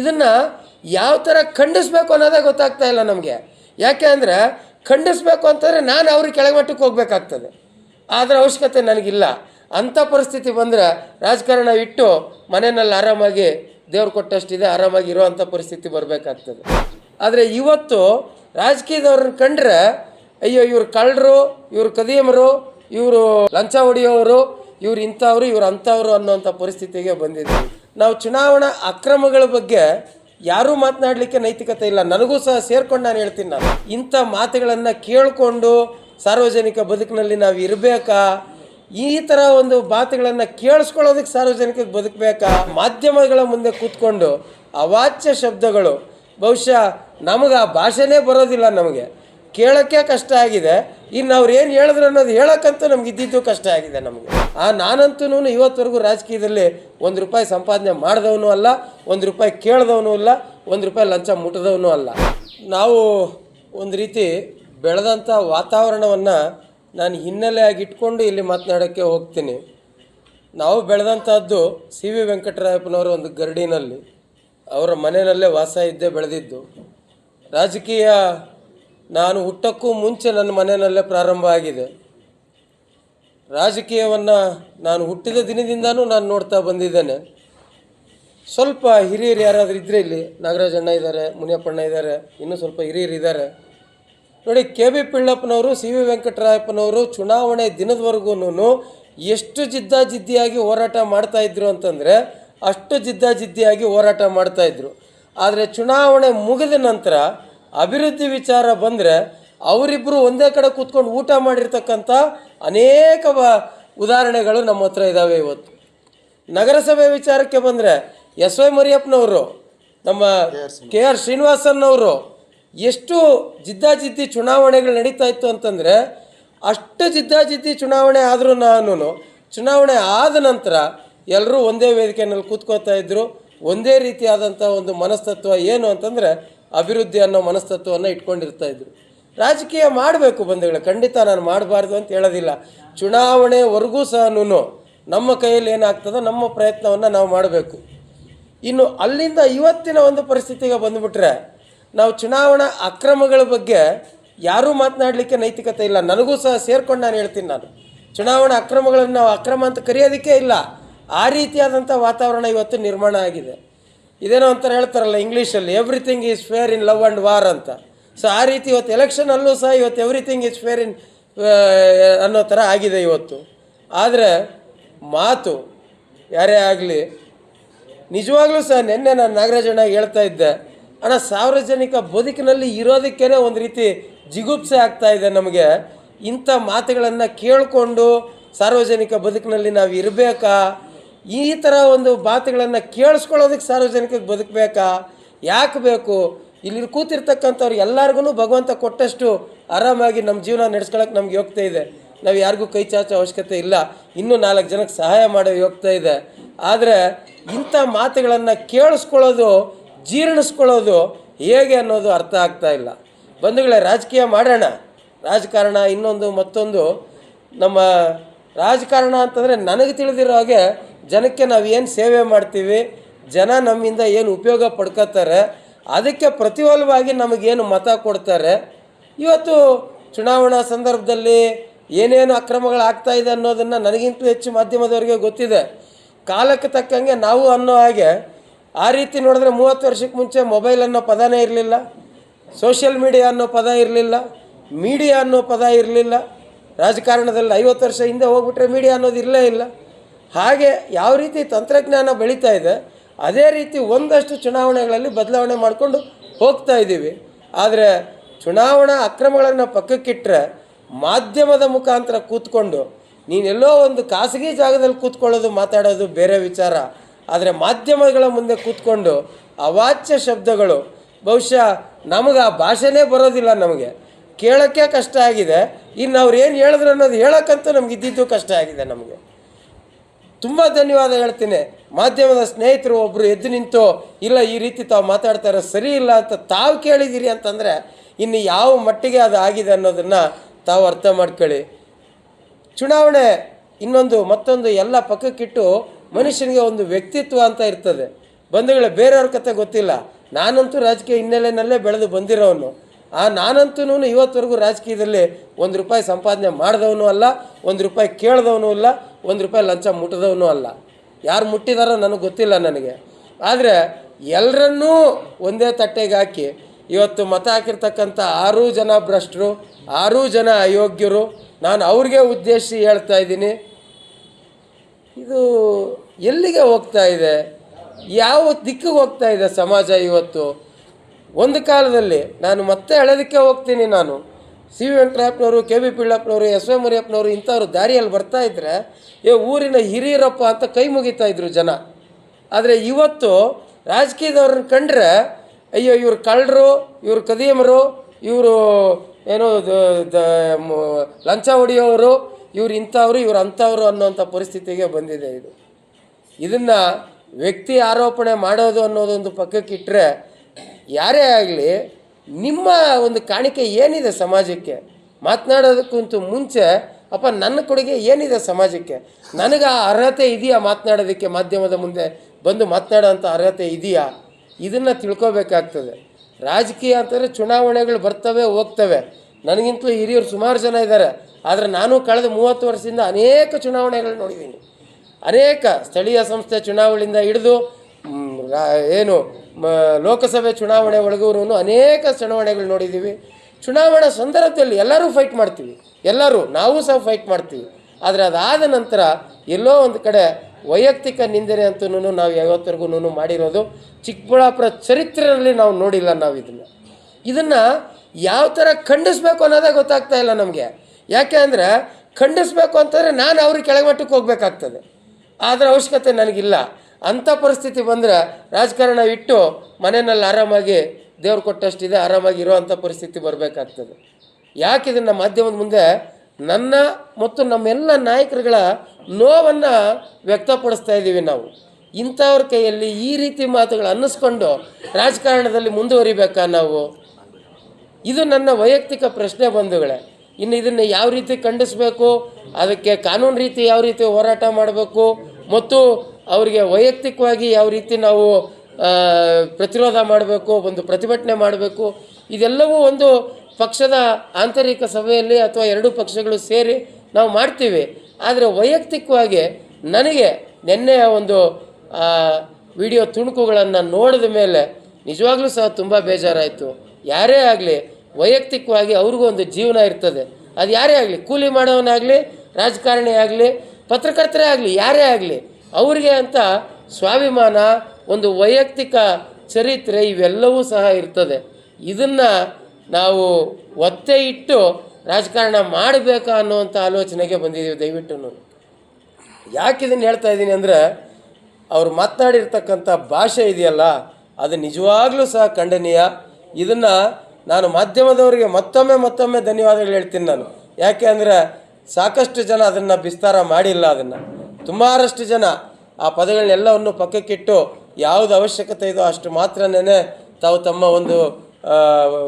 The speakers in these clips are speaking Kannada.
ಇದನ್ನು ಯಾವ ಥರ ಖಂಡಿಸ್ಬೇಕು ಅನ್ನೋದೇ ಗೊತ್ತಾಗ್ತಾ ಇಲ್ಲ ನಮಗೆ. ಯಾಕೆ ಅಂದರೆ ಖಂಡಿಸ್ಬೇಕು ಅಂತಂದರೆ ನಾನು ಅವ್ರಿಗೆ ಕೆಳಮಟ್ಟಕ್ಕೆ ಹೋಗ್ಬೇಕಾಗ್ತದೆ. ಅದರ ಅವಶ್ಯಕತೆ ನನಗಿಲ್ಲ. ಅಂಥ ಪರಿಸ್ಥಿತಿ ಬಂದರೆ ರಾಜಕಾರಣ ಇಟ್ಟು ಮನೆಯಲ್ಲಿ ಆರಾಮಾಗಿ ದೇವ್ರು ಕೊಟ್ಟಷ್ಟಿದೆ, ಆರಾಮಾಗಿ ಇರೋವಂಥ ಪರಿಸ್ಥಿತಿ ಬರಬೇಕಾಗ್ತದೆ. ಆದರೆ ಇವತ್ತು ರಾಜಕೀಯದವ್ರನ್ನ ಕಂಡ್ರೆ, ಅಯ್ಯೋ ಇವ್ರು ಕಳ್ಳರು, ಇವರು ಕದಿಯಮರು, ಇವರು ಲಂಚ ಹೊಡೆಯೋರು ಇವ್ರು ಇಂಥವ್ರು, ಇವ್ರು ಅಂಥವ್ರು ಅನ್ನೋಂಥ ಪರಿಸ್ಥಿತಿಗೆ ಬಂದಿದ್ದೀವಿ. ನಾವು ಚುನಾವಣಾ ಅಕ್ರಮಗಳ ಬಗ್ಗೆ ಯಾರೂ ಮಾತನಾಡಲಿಕ್ಕೆ ನೈತಿಕತೆ ಇಲ್ಲ. ನನಗೂ ಸಹ ಸೇರ್ಕೊಂಡು ನಾನು ಹೇಳ್ತೀನಿ ನಾನು. ಇಂಥ ಮಾತುಗಳನ್ನು ಕೇಳಿಕೊಂಡು ಸಾರ್ವಜನಿಕ ಬದುಕಿನಲ್ಲಿ ನಾವು ಇರಬೇಕಾ? ಈ ಥರ ಒಂದು ಮಾತುಗಳನ್ನು ಕೇಳಿಸ್ಕೊಳ್ಳೋದಕ್ಕೆ ಸಾರ್ವಜನಿಕ ಬದುಕಬೇಕಾ? ಮಾಧ್ಯಮಗಳ ಮುಂದೆ ಕೂತ್ಕೊಂಡು ಅವಾಚ್ಯ ಶಬ್ದಗಳು. ಬಹುಶಃ ನಮಗೆ ಆ ಭಾಷೆನೇ ಬರೋದಿಲ್ಲ ನಮಗೆ. ಕೇಳೋಕ್ಕೆ ಕಷ್ಟ ಆಗಿದೆ. ಇನ್ನು ಅವ್ರು ಏನು ಹೇಳಿದ್ರು ಅನ್ನೋದು ಹೇಳೋಕ್ಕಂತೂ ನಮ್ಗೆ ಇದ್ದಿದ್ದು ಕಷ್ಟ ಆಗಿದೆ ನಮಗೆ. ಆ ನಾನಂತೂ ಇವತ್ತವರೆಗೂ ರಾಜಕೀಯದಲ್ಲಿ ಒಂದು ರೂಪಾಯಿ ಸಂಪಾದನೆ ಮಾಡಿದವನು ಅಲ್ಲ, ಒಂದು ರೂಪಾಯಿ ಕೇಳಿದವನು ಅಲ್ಲ ಒಂದು ರೂಪಾಯಿ ಲಂಚ ಮುಟ್ಟಿದವನು ಅಲ್ಲ. ನಾವು ಒಂದು ರೀತಿ ಬೆಳೆದಂಥ ವಾತಾವರಣವನ್ನು ನಾನು ಹಿನ್ನೆಲೆಯಾಗಿ ಇಟ್ಕೊಂಡು ಇಲ್ಲಿ ಮಾತನಾಡೋಕ್ಕೆ ಹೋಗ್ತೀನಿ. ನಾವು ಬೆಳೆದಂಥದ್ದು ಸಿ ವಿ ವೆಂಕಟರಾಯಪ್ಪನವರು ಒಂದು ಗರಡಿನಲ್ಲಿ. ಅವರ ಮನೆಯಲ್ಲೇ ವಾಸ ಇದ್ದೇ ಬೆಳೆದಿದ್ದು. ರಾಜಕೀಯ ನಾನು ಹುಟ್ಟಕ್ಕೂ ಮುಂಚೆ ನನ್ನ ಮನೆಯಲ್ಲೇ ಪ್ರಾರಂಭ ಆಗಿದೆ. ರಾಜಕೀಯವನ್ನು ನಾನು ಹುಟ್ಟಿದ ದಿನದಿಂದನೂ ನಾನು ನೋಡ್ತಾ ಬಂದಿದ್ದೇನೆ. ಸ್ವಲ್ಪ ಹಿರಿಯರು ಯಾರಾದರೂ ಇದ್ದರೆ ಇಲ್ಲಿ ನಾಗರಾಜಣ್ಣ ಇದ್ದಾರೆ ಮುನಿಯಪ್ಪಣ್ಣ ಇದ್ದಾರೆ, ಇನ್ನೂ ಸ್ವಲ್ಪ ಹಿರಿಯರು ಇದ್ದಾರೆ. ನೋಡಿ, ಕೆ ಬಿ ಪಿಳ್ಳಪ್ಪನವರು, ಸಿ ವಿ ವೆಂಕಟರಾಯಪ್ಪನವರು ಚುನಾವಣೆ ದಿನದವರೆಗೂ ಎಷ್ಟು ಜಿದ್ದಾಜಿದ್ದಿಯಾಗಿ ಹೋರಾಟ ಮಾಡ್ತಾ ಇದ್ರು ಅಂತಂದರೆ ಅಷ್ಟು ಜಿದ್ದಾಜಿದ್ದಿಯಾಗಿ ಹೋರಾಟ ಮಾಡ್ತಾಯಿದ್ರು ಆದರೆ ಚುನಾವಣೆ ಮುಗಿದ ನಂತರ ಅಭಿವೃದ್ಧಿ ವಿಚಾರ ಬಂದರೆ ಅವರಿಬ್ಬರು ಒಂದೇ ಕಡೆ ಕೂತ್ಕೊಂಡು ಊಟ ಮಾಡಿರ್ತಕ್ಕಂಥ ಅನೇಕ ಉದಾಹರಣೆಗಳು ನಮ್ಮ ಹತ್ರ ಇದ್ದಾವೆ ಇವತ್ತು. ನಗರಸಭೆ ವಿಚಾರಕ್ಕೆ ಬಂದರೆ ಎಸ್ ವೈ ಮರಿಯಪ್ಪನವರು, ನಮ್ಮ ಕೆ ಆರ್ ಶ್ರೀನಿವಾಸನ್ನವರು ಎಷ್ಟು ಜಿದ್ದಾಜಿದ್ದಿ ಚುನಾವಣೆಗಳು ನಡೀತಾ ಇತ್ತು ಅಂತಂದರೆ ಅಷ್ಟು ಜಿದ್ದಾಜಿದ್ದಿ ಚುನಾವಣೆ ಆದರೂ ನಾನು ಚುನಾವಣೆ ಆದ ನಂತರ ಎಲ್ಲರೂ ಒಂದೇ ವೇದಿಕೆಯಲ್ಲಿ ಕೂತ್ಕೋತಾ ಇದ್ದರು ಒಂದೇ ರೀತಿಯಾದಂಥ ಒಂದು ಮನಸ್ತತ್ವ ಏನು ಅಂತಂದರೆ ಅಭಿವೃದ್ಧಿ ಅನ್ನೋ ಮನಸ್ತತ್ವವನ್ನು ಇಟ್ಕೊಂಡಿರ್ತಾ ಇದ್ರು. ರಾಜಕೀಯ ಮಾಡಬೇಕು ಬಂಧುಗಳು, ಖಂಡಿತ ನಾನು ಮಾಡಬಾರ್ದು ಅಂತ ಹೇಳೋದಿಲ್ಲ. ಚುನಾವಣೆವರೆಗೂ ಸಹ ನಮ್ಮ ಕೈಯಲ್ಲಿ ಏನಾಗ್ತದೋ ನಮ್ಮ ಪ್ರಯತ್ನವನ್ನು ನಾವು ಮಾಡಬೇಕು. ಇನ್ನು ಅಲ್ಲಿಂದ ಇವತ್ತಿನ ಒಂದು ಪರಿಸ್ಥಿತಿಗೆ ಬಂದುಬಿಟ್ರೆ, ನಾವು ಚುನಾವಣಾ ಅಕ್ರಮಗಳ ಬಗ್ಗೆ ಯಾರೂ ಮಾತನಾಡಲಿಕ್ಕೆ ನೈತಿಕತೆ ಇಲ್ಲ. ನನಗೂ ಸಹ ಸೇರ್ಕೊಂಡು ನಾನು ಹೇಳ್ತೀನಿ ನಾನು. ಚುನಾವಣಾ ಅಕ್ರಮಗಳನ್ನು ನಾವು ಅಕ್ರಮ ಅಂತ ಕರೆಯೋದಕ್ಕೆ ಇಲ್ಲ. ಆ ರೀತಿಯಾದಂಥ ವಾತಾವರಣ ಇವತ್ತು ನಿರ್ಮಾಣ ಆಗಿದೆ. ಇದೇನೋ ಒಂಥರ ಹೇಳ್ತಾರಲ್ಲ ಇಂಗ್ಲೀಷಲ್ಲಿ everything is fair in love and war ಅಂತ. ಸೊ ಆ ರೀತಿ ಇವತ್ತು ಎಲೆಕ್ಷನಲ್ಲೂ ಸಹ ಇವತ್ತು ಎವ್ರಿಥಿಂಗ್ ಈಸ್ ಫೇರ್ ಇನ್ ಅನ್ನೋ ಥರ ಆಗಿದೆ ಇವತ್ತು. ಆದರೆ, ಮಾತು ಯಾರೇ ಆಗಲಿ, ನಿಜವಾಗ್ಲೂ ಸಹ ನಿನ್ನೆ ನಾನು ನಾಗರಾಜಣ್ಣ ಹೇಳ್ತಾ ಇದ್ದೆ. ಅಣ್ಣ, ಸಾರ್ವಜನಿಕ ಬದುಕಿನಲ್ಲಿ ಇರೋದಕ್ಕೇ ಒಂದು ರೀತಿ ಜಿಗುಪ್ಸೆ ಆಗ್ತಾ ಇದೆ ನಮಗೆ. ಇಂಥ ಮಾತುಗಳನ್ನು ಕೇಳಿಕೊಂಡು ಸಾರ್ವಜನಿಕ ಬದುಕಿನಲ್ಲಿ ನಾವು ಇರಬೇಕಾ? ಈ ಥರ ಒಂದು ಮಾತುಗಳನ್ನು ಕೇಳಿಸ್ಕೊಳ್ಳೋದಕ್ಕೆ ಸಾರ್ವಜನಿಕರಿಗೆ ಬದುಕಬೇಕಾ? ಯಾಕೆ ಬೇಕು? ಇಲ್ಲಿ ಕೂತಿರ್ತಕ್ಕಂಥವ್ರು ಎಲ್ಲರಿಗೂ ಭಗವಂತ ಕೊಟ್ಟಷ್ಟು ಆರಾಮಾಗಿ ನಮ್ಮ ಜೀವನ ನಡೆಸ್ಕೊಳಕ್ಕೆ ನಮ್ಗೆ ಯೋಗ್ಯತೆ ಇದೆ. ನಾವು ಯಾರಿಗೂ ಕೈ ಚಾಚೋ ಅವಶ್ಯಕತೆ ಇಲ್ಲ. ಇನ್ನೂ ನಾಲ್ಕು ಜನಕ್ಕೆ ಸಹಾಯ ಮಾಡೋ ಯೋಗ್ಯತೆ ಇದೆ. ಆದರೆ ಇಂಥ ಮಾತುಗಳನ್ನು ಕೇಳಿಸ್ಕೊಳ್ಳೋದು, ಜೀರ್ಣಿಸ್ಕೊಳ್ಳೋದು ಹೇಗೆ ಅನ್ನೋದು ಅರ್ಥ ಆಗ್ತಾ ಇಲ್ಲ. ಬಂಧುಗಳೇ, ರಾಜಕೀಯ ಮಾಡೋಣ. ರಾಜಕಾರಣ ಇನ್ನೊಂದು ಮತ್ತೊಂದು. ನಮ್ಮ ರಾಜಕಾರಣ ಅಂತಂದರೆ ನನಗೆ ತಿಳಿದಿರೋ ಹಾಗೆ ಜನಕ್ಕೆ ನಾವು ಏನು ಸೇವೆ ಮಾಡ್ತೀವಿ, ಜನ ನಮ್ಮಿಂದ ಏನು ಉಪಯೋಗ ಪಡ್ಕೋತಾರೆ, ಅದಕ್ಕೆ ಪ್ರತಿಫಲವಾಗಿ ನಮಗೇನು ಮತ ಕೊಡ್ತಾರೆ. ಇವತ್ತು ಚುನಾವಣಾ ಸಂದರ್ಭದಲ್ಲಿ ಏನೇನು ಅಕ್ರಮಗಳಾಗ್ತಾ ಇದೆ ಅನ್ನೋದನ್ನು ನನಗಿಂತ ಹೆಚ್ಚು ಮಾಧ್ಯಮದವರಿಗೆ ಗೊತ್ತಿದೆ. ಕಾಲಕ್ಕೆ ತಕ್ಕಂಗೆ ನಾವು ಅನ್ನೋ ಹಾಗೆ, ಆ ರೀತಿ ನೋಡಿದ್ರೆ ಮೂವತ್ತು ವರ್ಷಕ್ಕೆ ಮುಂಚೆ ಮೊಬೈಲ್ ಅನ್ನೋ ಪದನೇ ಇರಲಿಲ್ಲ, ಸೋಷಿಯಲ್ ಮೀಡಿಯಾ ಅನ್ನೋ ಪದ ಇರಲಿಲ್ಲ, ಮೀಡಿಯಾ ಅನ್ನೋ ಪದ ಇರಲಿಲ್ಲ, ರಾಜಕಾರಣದಲ್ಲಿ ಐವತ್ತು ವರ್ಷ ಹಿಂದೆ ಹೋಗ್ಬಿಟ್ರೆ ಮೀಡಿಯಾ ಅನ್ನೋದು ಇರಲೇ ಇಲ್ಲ. ಹಾಗೆ ಯಾವ ರೀತಿ ತಂತ್ರಜ್ಞಾನ ಬೆಳೀತಾ ಇದೆ, ಅದೇ ರೀತಿ ಒಂದಷ್ಟು ಚುನಾವಣೆಗಳಲ್ಲಿ ಬದಲಾವಣೆ ಮಾಡಿಕೊಂಡು ಹೋಗ್ತಾ ಇದ್ದೀವಿ. ಆದರೆ ಚುನಾವಣಾ ಅಕ್ರಮಗಳನ್ನು ಪಕ್ಕಕ್ಕಿಟ್ಟರೆ ಮಾಧ್ಯಮದ ಮುಖಾಂತರ ಕೂತ್ಕೊಂಡು, ನೀನೆಲ್ಲೋ ಒಂದು ಖಾಸಗಿ ಜಾಗದಲ್ಲಿ ಕೂತ್ಕೊಳ್ಳೋದು ಮಾತಾಡೋದು ಬೇರೆ ವಿಚಾರ. ಆದರೆ ಮಾಧ್ಯಮಗಳ ಮುಂದೆ ಕೂತ್ಕೊಂಡು ಅವಾಚ್ಯ ಶಬ್ದಗಳು, ಬಹುಶಃ ನಮಗೆ ಆ ಭಾಷೆನೇ ಬರೋದಿಲ್ಲ ನಮಗೆ. ಕೇಳೋಕ್ಕೆ ಕಷ್ಟ ಆಗಿದೆ. ಇನ್ನು ಅವ್ರು ಏನು ಹೇಳಿದ್ರು ಅನ್ನೋದು ಹೇಳೋಕ್ಕಂತೂ ನಮ್ಗೆ ಇದ್ದಿದ್ದು ಕಷ್ಟ ಆಗಿದೆ ನಮಗೆ. ತುಂಬ ಧನ್ಯವಾದ ಹೇಳ್ತೀನಿ. ಮಾಧ್ಯಮದ ಸ್ನೇಹಿತರು ಒಬ್ಬರು ಎದ್ದು ನಿಂತು, ಇಲ್ಲ, ಈ ರೀತಿ ತಾವು ಮಾತಾಡ್ತಾರೆ ಸರಿ ಇಲ್ಲ ಅಂತ ತಾವು ಕೇಳಿದ್ದೀರಿ ಅಂತಂದರೆ, ಇನ್ನು ಯಾವ ಮಟ್ಟಿಗೆ ಅದು ಆಗಿದೆ ಅನ್ನೋದನ್ನು ತಾವು ಅರ್ಥ ಮಾಡ್ಕೊಳ್ಳಿ. ಚುನಾವಣೆ ಇನ್ನೊಂದು, ಮತ್ತೊಂದು ಎಲ್ಲ ಪಕ್ಕಕ್ಕಿಟ್ಟು ಮನುಷ್ಯನಿಗೆ ಒಂದು ವ್ಯಕ್ತಿತ್ವ ಅಂತ ಇರ್ತದೆ. ಬಂಧುಗಳೇ, ಬೇರೆಯವ್ರ ಕತೆ ಗೊತ್ತಿಲ್ಲ. ನಾನಂತೂ ರಾಜಕೀಯ ಹಿನ್ನೆಲೆಯಲ್ಲೇ ಬೆಳೆದು ಬಂದಿರೋನು. ಆ ನಾನಂತೂ ಇವತ್ತವರೆಗೂ ರಾಜಕೀಯದಲ್ಲಿ ಒಂದು ರೂಪಾಯಿ ಸಂಪಾದನೆ ಮಾಡಿದವನು ಅಲ್ಲ, ಒಂದು ರೂಪಾಯಿ ಕೇಳಿದವನು ಇಲ್ಲ ಒಂದು ರೂಪಾಯಿ ಲಂಚ ಮುಟ್ಟಿದವನು ಅಲ್ಲ. ಯಾರು ಮುಟ್ಟಿದಾರೋ ನನಗೆ ಗೊತ್ತಿಲ್ಲ ನನಗೆ. ಆದರೆ ಎಲ್ಲರನ್ನೂ ಒಂದೇ ತಟ್ಟೆಗೆ ಹಾಕಿ ಇವತ್ತು ಮತ ಹಾಕಿರ್ತಕ್ಕಂಥ ಆರೂ ಜನ ಭ್ರಷ್ಟರು, ಆರೂ ಜನ ಅಯೋಗ್ಯರು, ನಾನು ಅವ್ರಿಗೆ ಉದ್ದೇಶಿಸಿ ಹೇಳ್ತಾ ಇದ್ದೀನಿ. ಇದು ಎಲ್ಲಿಗೆ ಹೋಗ್ತಾ ಇದೆ? ಯಾವ ದಿಕ್ಕಿಗೆ ಹೋಗ್ತಾ ಇದೆ ಸಮಾಜ ಇವತ್ತು? ಒಂದು ಕಾಲದಲ್ಲಿ ನಾನು ಮತ್ತೆ ಹೇಳೋದಕ್ಕೆ ಹೋಗ್ತೀನಿ ನಾನು. ಸಿ ವಿ ವೆಂಕಟರಾಯಪ್ಪನವರು ಕೆ ಬಿ ಪಿಳ್ಳಪ್ಪನವರು ಎಸ್ ವಿ ಮರಿಯಪ್ಪನವರು ಇಂಥವ್ರು ದಾರಿಯಲ್ಲಿ ಬರ್ತಾ ಇದ್ದರೆ ಏ, ಊರಿನ ಹಿರಿಯರಪ್ಪ ಅಂತ ಕೈ ಮುಗಿತಾ ಇದ್ರು ಜನ. ಆದರೆ ಇವತ್ತು ರಾಜಕೀಯದವ್ರನ್ನ ಕಂಡ್ರೆ, ಅಯ್ಯೋ, ಇವರು ಕಳ್ಳರು, ಇವರು ಕದಿಯಮರು ಇವರು ಏನು ಲಂಚ ಹೊಡೆಯೋರು, ಇವ್ರು ಇಂಥವ್ರು, ಇವ್ರು ಅಂಥವ್ರು ಅನ್ನೋಂಥ ಪರಿಸ್ಥಿತಿಗೆ ಬಂದಿದೆ ಇದು. ಇದನ್ನು ವ್ಯಕ್ತಿ ಆರೋಪಣೆ ಮಾಡೋದು ಅನ್ನೋದೊಂದು ಪಕ್ಕಕ್ಕಿಟ್ಟರೆ ಯಾರೇ ಆಗಲಿ ನಿಮ್ಮ ಒಂದು ಕಾಣಿಕೆ ಏನಿದೆ ಸಮಾಜಕ್ಕೆ? ಮಾತನಾಡೋದಕ್ಕಂತೂ ಮುಂಚೆ, ಅಪ್ಪ ನನ್ನ ಕೊಡುಗೆ ಏನಿದೆ ಸಮಾಜಕ್ಕೆ? ನನಗೆ ಆ ಅರ್ಹತೆ ಇದೆಯಾ ಮಾತನಾಡೋದಕ್ಕೆ ಮಾಧ್ಯಮದ ಮುಂದೆ? ಬಂದು ಮಾತನಾಡೋಂಥ ಅರ್ಹತೆ ಇದೆಯಾ? ಇದನ್ನು ತಿಳ್ಕೊಬೇಕಾಗ್ತದೆ. ರಾಜಕೀಯ ಅಂತಂದರೆ ಚುನಾವಣೆಗಳು ಬರ್ತವೆ, ಹೋಗ್ತವೆ. ನನಗಿಂತಲೂ ಹಿರಿಯರು ಸುಮಾರು ಜನ ಇದ್ದಾರೆ. ಆದರೆ ನಾನು ಕಳೆದ ಮೂವತ್ತು ವರ್ಷದಿಂದ ಅನೇಕ ಚುನಾವಣೆಗಳು ನೋಡಿದ್ದೀನಿ. ಅನೇಕ ಸ್ಥಳೀಯ ಸಂಸ್ಥೆ ಚುನಾವಣೆಯಿಂದ ಹಿಡಿದು ಏನು ಲೋಕಸಭೆ ಚುನಾವಣೆ ಒಳಗೂ ಅನೇಕ ಚುನಾವಣೆಗಳು ನೋಡಿದ್ದೀವಿ. ಚುನಾವಣಾ ಸಂದರ್ಭದಲ್ಲಿ ಎಲ್ಲರೂ ಫೈಟ್ ಮಾಡ್ತೀವಿ. ಎಲ್ಲರೂ, ನಾವು ಸಹ ಫೈಟ್ ಮಾಡ್ತೀವಿ. ಆದರೆ ಅದಾದ ನಂತರ ಎಲ್ಲೋ ಒಂದು ಕಡೆ ವೈಯಕ್ತಿಕ ನಿಂದನೆ ಅಂತೂ ನಾವು ಯಾವತ್ತರೆಗೂ ಮಾಡಿರೋದು ಚಿಕ್ಕಬಳ್ಳಾಪುರ ಚರಿತ್ರೆಯಲ್ಲಿ ನಾವು ನೋಡಿಲ್ಲ ನಾವು ಇದನ್ನು ಇದನ್ನು ಯಾವ ಥರ ಖಂಡಿಸ್ಬೇಕು ಅನ್ನೋದೇ ಗೊತ್ತಾಗ್ತಾ ಇಲ್ಲ ನಮಗೆ. ಯಾಕೆ ಅಂದರೆ ಖಂಡಿಸ್ಬೇಕು ಅಂತಂದರೆ ನಾನು ಅವ್ರಿಗೆ ಕೆಳಮಟ್ಟಕ್ಕೆ ಹೋಗ್ಬೇಕಾಗ್ತದೆ. ಆದರೆ ಅವಶ್ಯಕತೆ ನನಗಿಲ್ಲ. ಅಂಥ ಪರಿಸ್ಥಿತಿ ಬಂದರೆ ರಾಜಕಾರಣ ಇಟ್ಟು ಮನೆಯಲ್ಲಿ ಆರಾಮಾಗಿ ದೇವ್ರು ಕೊಟ್ಟಷ್ಟಿದೆ, ಆರಾಮಾಗಿ ಇರೋವಂಥ ಪರಿಸ್ಥಿತಿ ಬರಬೇಕಾಗ್ತದೆ. ಯಾಕೆ ಇದನ್ನು ಮಾಧ್ಯಮದ ಮುಂದೆ ನನ್ನ ಮತ್ತು ನಮ್ಮೆಲ್ಲ ನಾಯಕರುಗಳ ನೋವನ್ನು ವ್ಯಕ್ತಪಡಿಸ್ತಾ ಇದ್ದೀವಿ ನಾವು. ಇಂಥವ್ರ ಕೈಯಲ್ಲಿ ಈ ರೀತಿ ಮಾತುಗಳು ಅನ್ನಿಸ್ಕೊಂಡು ರಾಜಕಾರಣದಲ್ಲಿ ಮುಂದುವರಿಬೇಕಾ ನಾವು? ಇದು ನನ್ನ ವೈಯಕ್ತಿಕ ಪ್ರಶ್ನೆ ಬಂಧುಗಳೇ. ಇನ್ನು ಇದನ್ನು ಯಾವ ರೀತಿ ಖಂಡಿಸಬೇಕು? ಅದಕ್ಕೆ ಕಾನೂನು ರೀತಿ ಯಾವ ರೀತಿ ಹೋರಾಟ ಮಾಡಬೇಕು? ಮತ್ತು ಅವರಿಗೆ ವೈಯಕ್ತಿಕವಾಗಿ ಯಾವ ರೀತಿ ನಾವು ಪ್ರತಿರೋಧ ಮಾಡಬೇಕು, ಒಂದು ಪ್ರತಿಭಟನೆ ಮಾಡಬೇಕು, ಇದೆಲ್ಲವೂ ಒಂದು ಪಕ್ಷದ ಆಂತರಿಕ ಸಭೆಯಲ್ಲಿ ಅಥವಾ ಎರಡೂ ಪಕ್ಷಗಳು ಸೇರಿ ನಾವು ಮಾಡ್ತೀವಿ. ಆದರೆ ವೈಯಕ್ತಿಕವಾಗಿ ನನಗೆ ನಿನ್ನೆಯ ಒಂದು ವಿಡಿಯೋ ತುಣುಕುಗಳನ್ನು ನೋಡಿದ ಮೇಲೆ ನಿಜವಾಗ್ಲೂ ಸಹ ತುಂಬ ಬೇಜಾರಾಯಿತು. ಯಾರೇ ಆಗಲಿ, ವೈಯಕ್ತಿಕವಾಗಿ ಅವ್ರಿಗೂ ಒಂದು ಜೀವನ ಇರ್ತದೆ. ಅದು ಯಾರೇ ಆಗಲಿ, ಕೂಲಿ ಮಾಡೋವನಾಗಲಿ, ರಾಜಕಾರಣಿ ಆಗಲಿ, ಪತ್ರಕರ್ತರೇ ಆಗಲಿ, ಯಾರೇ ಆಗಲಿ ಅವರಿಗೆ ಅಂತ ಸ್ವಾಭಿಮಾನ, ಒಂದು ವೈಯಕ್ತಿಕ ಚರಿತ್ರೆ ಇವೆಲ್ಲವೂ ಸಹ ಇರ್ತದೆ. ಇದನ್ನು ನಾವು ಒತ್ತೆ ಇಟ್ಟು ರಾಜಕಾರಣ ಮಾಡಬೇಕಾ ಅನ್ನುವಂಥ ಆಲೋಚನೆಗೆ ಬಂದಿದ್ದೀವಿ ದಯವಿಟ್ಟು ಯಾಕೆ ಇದನ್ನು ಹೇಳ್ತಾ ಇದ್ದೀನಿ ಅಂದರೆ, ಅವ್ರು ಮಾತನಾಡಿರ್ತಕ್ಕಂಥ ಭಾಷೆ ಇದೆಯಲ್ಲ, ಅದು ನಿಜವಾಗ್ಲೂ ಸಹ ಖಂಡನೀಯ. ಇದನ್ನು ನಾನು ಮಾಧ್ಯಮದವರಿಗೆ ಮತ್ತೊಮ್ಮೆ ಮತ್ತೊಮ್ಮೆ ಧನ್ಯವಾದಗಳು ಹೇಳ್ತೀನಿ ನಾನು. ಯಾಕೆ ಅಂದರೆ ಸಾಕಷ್ಟು ಜನ ಅದನ್ನು ವಿಸ್ತಾರ ಮಾಡಿಲ್ಲ ಅದನ್ನು. ಸುಮಾರಷ್ಟು ಜನ ಆ ಪದಗಳನ್ನೆಲ್ಲವನ್ನು ಪಕ್ಕಕ್ಕಿಟ್ಟು ಯಾವುದು ಅವಶ್ಯಕತೆ ಇದೋ ಅಷ್ಟು ಮಾತ್ರನೇ ತಾವು ತಮ್ಮ ಒಂದು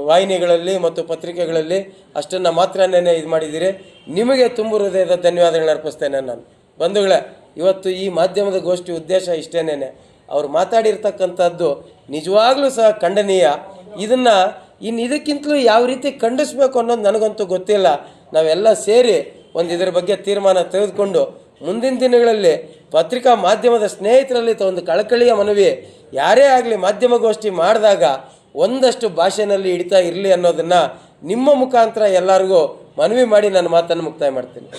ವಾಹಿನಿಗಳಲ್ಲಿ ಮತ್ತು ಪತ್ರಿಕೆಗಳಲ್ಲಿ ಅಷ್ಟನ್ನು ಮಾತ್ರನೇ ಇದು ಮಾಡಿದ್ದೀರಿ. ನಿಮಗೆ ತುಂಬ ಹೃದಯದ ಧನ್ಯವಾದಗಳನ್ನ ಅರ್ಪಿಸ್ತೇನೆ ನಾನು. ಬಂಧುಗಳೇ, ಇವತ್ತು ಈ ಮಾಧ್ಯಮದ ಗೋಷ್ಠಿ ಉದ್ದೇಶ ಇಷ್ಟೇನೇ ಅವ್ರು ಮಾತಾಡಿರ್ತಕ್ಕಂಥದ್ದು ನಿಜವಾಗ್ಲೂ ಸಹ ಖಂಡನೀಯ. ಇದನ್ನು ಇನ್ನು ಇದಕ್ಕಿಂತಲೂ ಯಾವ ರೀತಿ ಖಂಡಿಸ್ಬೇಕು ಅನ್ನೋದು ನನಗಂತೂ ಗೊತ್ತಿಲ್ಲ. ನಾವೆಲ್ಲ ಸೇರಿ ಒಂದು ಇದರ ಬಗ್ಗೆ ತೀರ್ಮಾನ ತೆಗೆದುಕೊಂಡು ಮುಂದಿನ ದಿನಗಳಲ್ಲಿ ಪತ್ರಿಕಾ ಮಾಧ್ಯಮದ ಸ್ನೇಹಿತರಲ್ಲಿ ಒಂದು ಕಳಕಳಿಯ ಮನವಿ ಯಾರೇ ಆಗಲಿ ಮಾಧ್ಯಮಗೋಷ್ಠಿ ಮಾಡಿದಾಗ ಒಂದಷ್ಟು ಭಾಷೆನಲ್ಲಿ ಹಿಡಿತಾ ಇರಲಿ ಅನ್ನೋದನ್ನು ನಿಮ್ಮ ಮುಖಾಂತರ ಎಲ್ಲರಿಗೂ ಮನವಿ ಮಾಡಿ ನನ್ನ ಮಾತನ್ನು ಮುಕ್ತಾಯ ಮಾಡ್ತೀನಿ.